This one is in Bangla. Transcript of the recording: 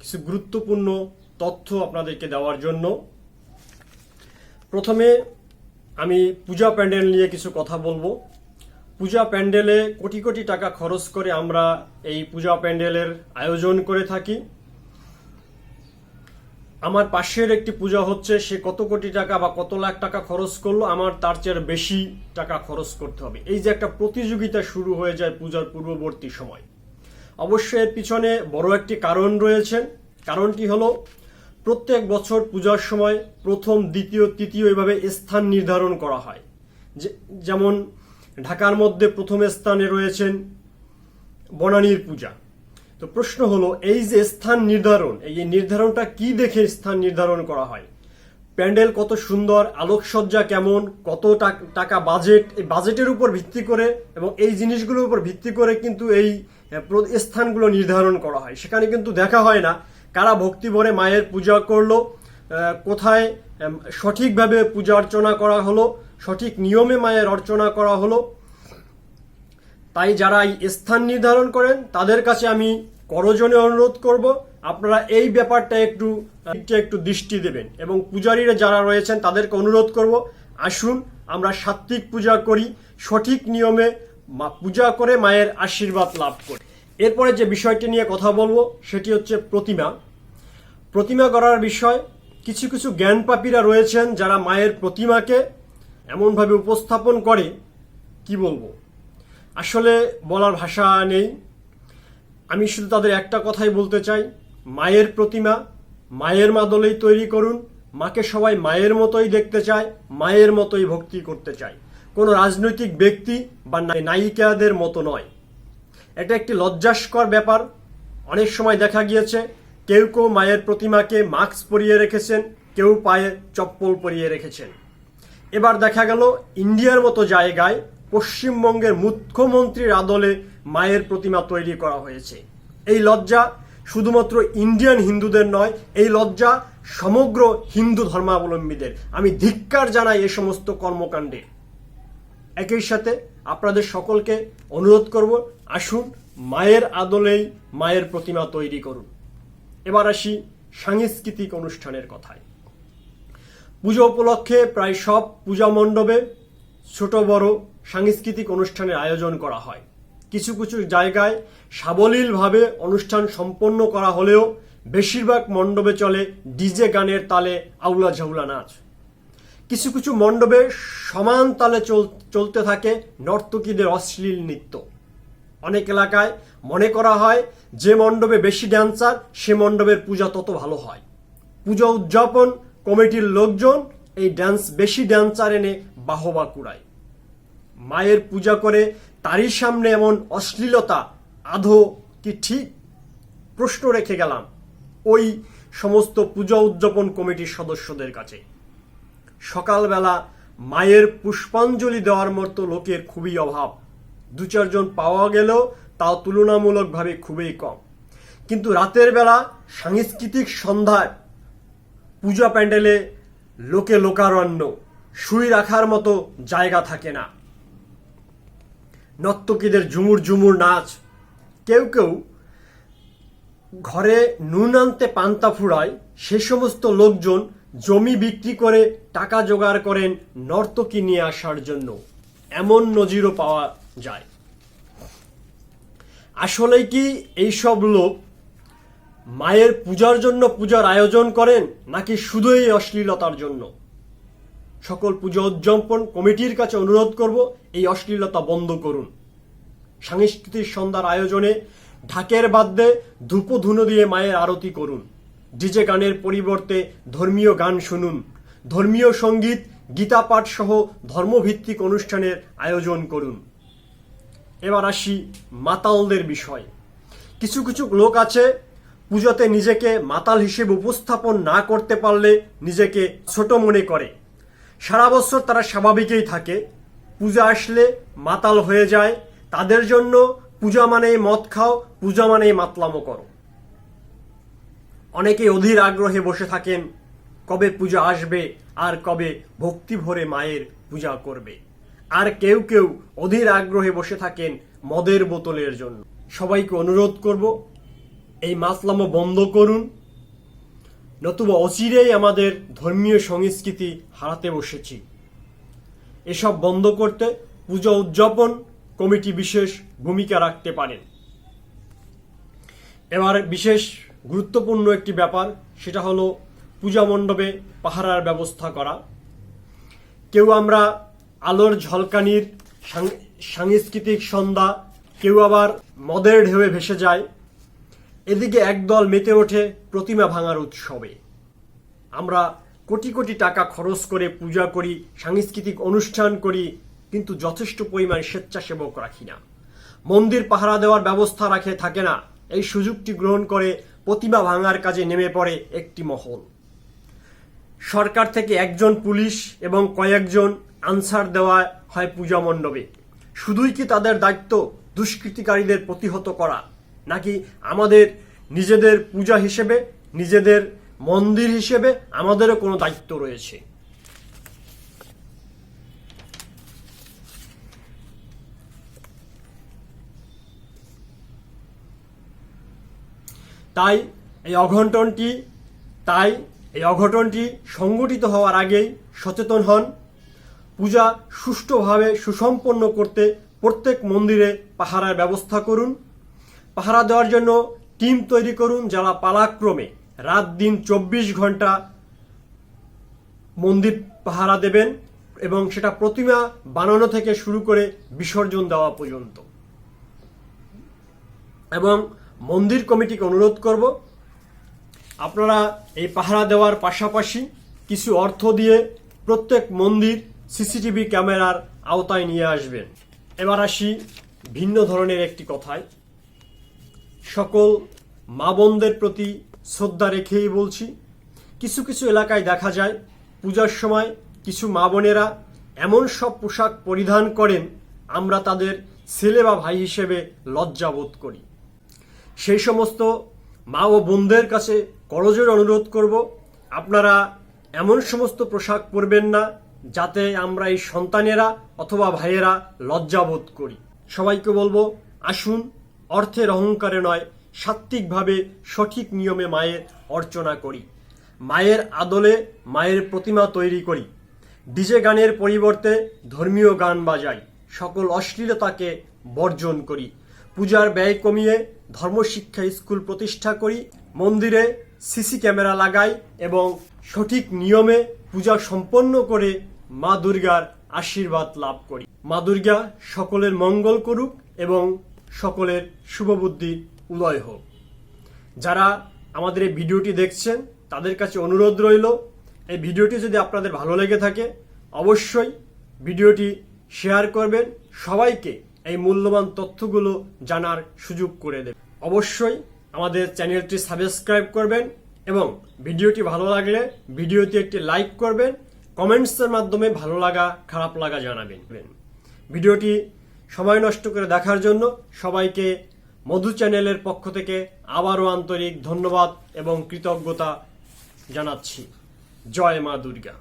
কিছু গুরুত্বপূর্ণ তথ্য আপনাদেরকে দেওয়ার জন্য। প্রথমে আমি পূজা প্যান্ডেল নিয়ে কিছু কথা বলব। পূজা প্যান্ডেলে কোটি কোটি টাকা খরচ করে আমরা এই পূজা প্যান্ডেলের আয়োজন করে থাকি। আমার পাশের একটি পূজা হচ্ছে, সে কত কোটি টাকা বা কত লাখ টাকা খরচ করল, আমার তার চেয়ে বেশি টাকা খরচ করতে হবে। এই যে একটা প্রতিযোগিতা শুরু হয়ে যায় পূজার পূর্ববর্তী সময়। অবশ্যই এর পিছনে বড় একটি কারণ রয়েছে। কারণটি হলো? প্রত্যেক বছর পূজার সময় প্রথম, দ্বিতীয়, তৃতীয় এভাবে স্থান নির্ধারণ করা হয়। যেমন ঢাকার মধ্যে প্রথম স্থানে রয়েছেন বনানীর পূজা। তো প্রশ্ন হলো, এই যে স্থান নির্ধারণ, এই যে নির্ধারণটা কি দেখে স্থান নির্ধারণ করা হয়? প্যান্ডেল কত সুন্দর, আলোকসজ্জা কেমন, কত টাক- বাজেট, এই বাজেটের উপর ভিত্তি করে এবং এই জিনিসগুলোর উপর ভিত্তি করে কিন্তু এই স্থানগুলো নির্ধারণ করা হয়। সেখানে কিন্তু দেখা হয় না কারা ভক্তি ভরে মায়ের পূজা করল কোথায় সঠিকভাবে পূজা অর্চনা করা হলো, সঠিক নিয়মে মায়ের অর্চনা করা হলো। তাই যারা এই স্থান নির্ধারণ করেন, তাদের কাছে আমি করজনে অনুরোধ করব, আপনারা এই ব্যাপারটা একটু একটু দৃষ্টি দেবেন এবং পূজারীরা যারা রয়েছেন, তাদেরকে অনুরোধ করব, আসুন, আমরা সাত্বিক পূজা করি, সঠিক নিয়মে মা- পূজা করে, মায়ের আশীর্বাদ লাভ করে। এরপরে যে বিষয়টি নিয়ে কথা বলব, সেটি হচ্ছে প্রতিমা। প্রতিমা গড়ার বিষয়, কিছু কিছু জ্ঞানপাপীরা রয়েছেন যারা মায়ের প্রতিমাকে এমনভাবে উপস্থাপন করে, কি বলব? আসলে বলার ভাষা নেই। আমি শুধু তাদের একটা কথাই বলতে চাই, মায়ের প্রতিমা, মায়ের মাদলেই তৈরি করুন, মাকে সবাই মায়ের মতোই দেখতে চায়, মায়ের মতোই ভক্তি করতে চায়। কোনো রাজনৈতিক ব্যক্তি বা নায়িকাদের মতো নয়। এটা একটি লজ্জাস্কর ব্যাপার। অনেক সময় দেখা গিয়েছে, কেউ কেউ মায়ের প্রতিমাকে মাস্ক পরিয়ে রেখেছেন, কেউ পায়ে চপ্পল পরিয়ে রেখেছেন। এবার দেখা গেল, ইন্ডিয়ার মতো জায়গায় পশ্চিমবঙ্গের মুখ্যমন্ত্রীর আদলে মায়ের প্রতিমা তৈরি করা হয়েছে। এই লজ্জা শুধুমাত্র ইন্ডিয়ান হিন্দুদের নয়, এই লজ্জা সমগ্র হিন্দু ধর্মাবলম্বীদের। আমি ধিক্কার জানাই এ সমস্ত কর্মকাণ্ডে। একই সাথে আপনাদের সকলকে অনুরোধ করব, আসুন মায়ের আদলেই মায়ের প্রতিমা তৈরি করুন। এবার আসি সাংস্কৃতিক অনুষ্ঠানের কথায়। পুজো উপলক্ষে প্রায় সব পূজা মণ্ডপে ছোট বড় সাংস্কৃতিক অনুষ্ঠানের আয়োজন করা হয়। কিছু কিছু জায়গায় সাবলীলভাবে অনুষ্ঠান সম্পন্ন করা হলেও বেশিরভাগ মণ্ডপে চলে ডিজে গানের তালে আউলা ঝাউলা নাচ। কিছু কিছু মণ্ডপে সমান তালে চল- চলতে থাকে নর্তকীদের অশ্লীল নৃত্য। অনেক এলাকায় মনে করা হয়, যে মণ্ডপে বেশি ড্যান্সার সে মণ্ডপের পূজা তত ভালো হয়। পূজা উদযাপন কমিটির লোকজন এই ড্যান্স বেশি ড্যান্সার এনে বাহবা কুড়ায়। মায়ের পূজা করে তারই সামনে এমন অশ্লীলতা, আধো কি ঠিক? প্রশ্ন রেখে গেলাম ওই সমস্ত পূজা উদযাপন কমিটির সদস্যদের কাছে। সকালবেলা মায়ের পুষ্পাঞ্জলি দেওয়ার মতো লোকের খুবই অভাব। দু চারজন পাওয়া গেলেও তাও তুলনামূলকভাবে খুবই কম। কিন্তু রাতের বেলা সাংস্কৃতিক সন্ধ্যায় পূজা প্যান্ডেলে লোকে লোকারণ্য, শুই রাখার মতো জায়গা থাকে না। নর্তকীদের ঝুমুর ঝুমুর নাচ। কেউ কেউ ঘরে নুন আনতে পান্তা ফুরায়। সে সমস্ত লোকজন জমি বিক্রি করে টাকা জোগাড় করেন নর্তকী নিয়ে আসার জন্য। এমন নজিরও পাওয়া যায়। আসলে কি এইসব লোক মায়ের পূজার জন্য পূজার আয়োজন করেন, নাকি শুধুই অশ্লীলতার জন্য? সকল পুজো উদযাপন কমিটির কাছে অনুরোধ করব, এই অশ্লীলতা বন্ধ করুন। সাংস্কৃতিক সন্ধ্যার আয়োজনে ঢাকের বাদ্যে ধূপ ধুনো দিয়ে মায়ের আরতি করুন। ডিজে গানের পরিবর্তে ধর্মীয় গান শুনুন। ধর্মীয় সংগীত, গীতা পাঠ সহ ধর্মভিত্তিক অনুষ্ঠানের আয়োজন করুন। এবার আসি মাতালদের বিষয়। কিছু কিছু লোক আছে, পুজোতে নিজেকে মাতাল হিসেবে উপস্থাপন না করতে পারলে নিজেকে ছোট মনে করে। সারা বছর তারা স্বাভাবিকই থাকে। পূজা আসলে মাতাল হয়ে যায়। তাদের জন্য পূজা মানেই মদ খাও, পূজা মানেই মাতলামো করো। অনেকে অধীর আগ্রহে বসে থাকেন, কবে পূজা আসবে আর কবে ভক্তি ভরে মায়ের পূজা করবে। আর কেউ কেউ অধীর আগ্রহে বসে থাকেন মদের বোতলের জন্য। সবাইকে অনুরোধ করব, এই মাসলামো বন্ধ করুন। নতুবা অচিরেই আমাদের ধর্মীয় সংস্কৃতি হারাতে বসেছি। এসব বন্ধ করতে পূজা উদযাপন কমিটি বিশেষ ভূমিকা রাখতে পারেন এবার বিশেষ গুরুত্বপূর্ণ একটি ব্যাপার, সেটা হলো পূজা মণ্ডপে পাহারার ব্যবস্থা করা। কেউ আমরা আলোর ঝলকানির সাংস্কৃতিক সন্ধ্যা, কেউ আবার মদের ঢেউয়ে ভেসে যায়। এদিকে একদল মেতে ওঠে প্রতিমা ভাঙার উৎসবে। আমরা কোটি কোটি টাকা খরচ করে পূজা করি, সাংস্কৃতিক অনুষ্ঠান করি, কিন্তু যথেষ্ট পরিমাণ স্বেচ্ছাসেবক রাখি না। মন্দির পাহারা দেওয়ার ব্যবস্থা রাখে, থাকে না। এই সুযোগটি গ্রহণ করে প্রতিমা ভাঙার কাজে নেমে পড়ে একটি মহল। সরকার থেকে একজন পুলিশ এবং কয়েকজন আনসার দেওয়া হয় পূজা মণ্ডপে। শুধুই কি তাদের দায়িত্ব দুষ্কৃতিকারীদের প্রতিহত করা, নাকি আমাদের নিজেদের পূজা হিসেবে, নিজেদের মন্দির হিসেবে আমাদেরও কোনো দায়িত্ব রয়েছে? তাই এই অঘটনটি, তাই এই অঘটনটি সংগঠিত হওয়ার আগেই সচেতন হন। পূজা সুষ্ঠুভাবে সুসম্পন্ন করতে প্রত্যেক মন্দিরে পাহারার ব্যবস্থা করুন। পাহারা দেওয়ার জন্য টিম তৈরি করুন যারা পালাক্রমে রাত দিন চব্বিশ ঘণ্টা মন্দির পাহারা দেবেন এবং সেটা প্রতিমা বানানো থেকে শুরু করে বিসর্জন দেওয়া পর্যন্ত। এবং মন্দির কমিটিকে অনুরোধ করব, আপনারা এই পাহারা দেওয়ার পাশাপাশি কিছু অর্থ দিয়ে প্রত্যেক মন্দির সিসিটিভি ক্যামেরার আওতায় নিয়ে আসবেন। এবার আসি ভিন্ন ধরনের একটি কথায়। সকল মা বোনদের প্রতি শ্রদ্ধা রেখেই বলছি, কিছু কিছু এলাকায় দেখা যায় পূজার সময় কিছু মা বোনেরা এমন সব পোশাক পরিধান করেন, আমরা তাদের ছেলে বা ভাই হিসেবে লজ্জাবোধ করি। সেই সমস্ত মা ও বোনদের কাছে করজোর অনুরোধ করব, আপনারা এমন সমস্ত পোশাক পরবেন না যাতে আমরা এই সন্তানেরা অথবা ভাইয়েরা লজ্জাবোধ করি। সবাইকে বলব, আসুন, অর্থের অহংকারে নয়, সাত্ত্বিকভাবে সঠিক নিয়মে মায়ের অর্চনা করি। মায়ের আদলে মায়ের প্রতিমা তৈরি করি। ডিজে গানের পরিবর্তে ধর্মীয় গান বাজাই। সকল অশ্লীলতাকে বর্জন করি। পূজার ব্যয় কমিয়ে ধর্মশিক্ষা স্কুল প্রতিষ্ঠা করি, মন্দিরে সিসি ক্যামেরা লাগাই এবং সঠিক নিয়মে পূজা সম্পন্ন করে মা দুর্গার আশীর্বাদ লাভ করি। মা দুর্গা সকলের মঙ্গল করুক এবং সকলের শুভবুদ্ধি উদয় হোক। যারা আমাদের এই ভিডিওটি দেখছেন, তাদের কাছে অনুরোধ রইল, এই ভিডিওটি যদি আপনাদের ভালো লেগে থাকে, অবশ্যই ভিডিওটি শেয়ার করবেন সবাইকে। এই মূল্যবান তথ্যগুলো জানার সুযোগ করে দেবে। অবশ্যই আমাদের চ্যানেলটি সাবস্ক্রাইব করবেন এবং ভিডিওটি ভালো লাগলে ভিডিওতে একটি লাইক করবেন, কমেন্টসের মাধ্যমে ভালো লাগা, খারাপ লাগা জানাবেন। ভিডিওটি সময় নষ্ট করে দেখার জন্য সবাইকে মধু চ্যানেলের পক্ষ থেকে আবারও আন্তরিক ধন্যবাদ এবং কৃতজ্ঞতা জানাচ্ছি। জয় মা দুর্গা।